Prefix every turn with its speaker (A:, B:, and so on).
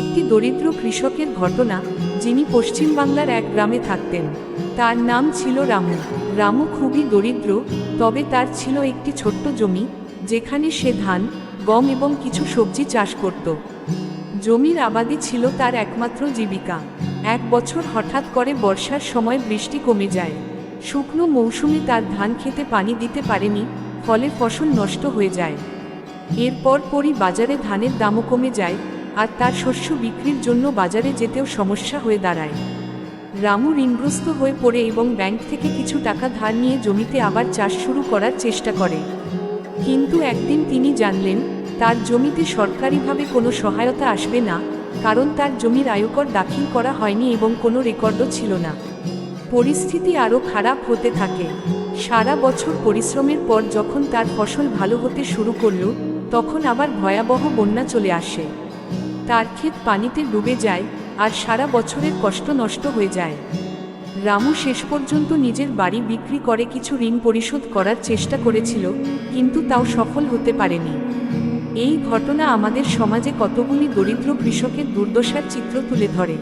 A: একটি দরিদ্র কৃষকের ঘটনা যিনি পশ্চিমবাংলার এক গ্রামে থাকতেন। তার নাম ছিল রামু। রামু খুবই দরিদ্র, তবে তার ছিল একটি ছোট্ট জমি, যেখানে সে ধান, গম এবং কিছু সবজি চাষ করত। জমির আবাদি ছিল তার একমাত্র জীবিকা। এক বছর হঠাৎ করে বর্ষার সময় বৃষ্টি কমে যায়। শুকনো মৌসুমে তার ধান খেতে পানি দিতে পারেনি, ফলে ফসল নষ্ট হয়ে যায়। এরপর পরই বাজারে ধানের দামও কমে যায় আর তার শস্য বিক্রির জন্য বাজারে যেতেও সমস্যা হয়ে দাঁড়ায়। রামু ঋণগ্রস্ত হয়ে পড়ে এবং ব্যাংক থেকে কিছু টাকা ধার নিয়ে জমিতে আবার চাষ শুরু করার চেষ্টা করে। কিন্তু একদিন তিনি জানলেন, তার জমিতে সরকারিভাবে কোনো সহায়তা আসবে না, কারণ তার জমির আয়কর দাখিল করা হয়নি এবং কোনো রেকর্ডও ছিল না। পরিস্থিতি আরও খারাপ হতে থাকে। সারা বছর পরিশ্রমের পর যখন তার ফসল ভালো হতে শুরু করল, তখন আবার ভয়াবহ বন্যা চলে আসে। তার ক্ষেত পানিতে ডুবে যায় আর সারা বছরের কষ্ট নষ্ট হয়ে যায়। রামু শেষ পর্যন্ত নিজের বাড়ি বিক্রি করে কিছু ঋণ পরিশোধ করার চেষ্টা করেছিল, কিন্তু তাও সফল হতে পারেনি। এই ঘটনা আমাদের সমাজে কতগুলি দরিদ্র কৃষকের দুর্দশার চিত্র তুলে ধরে।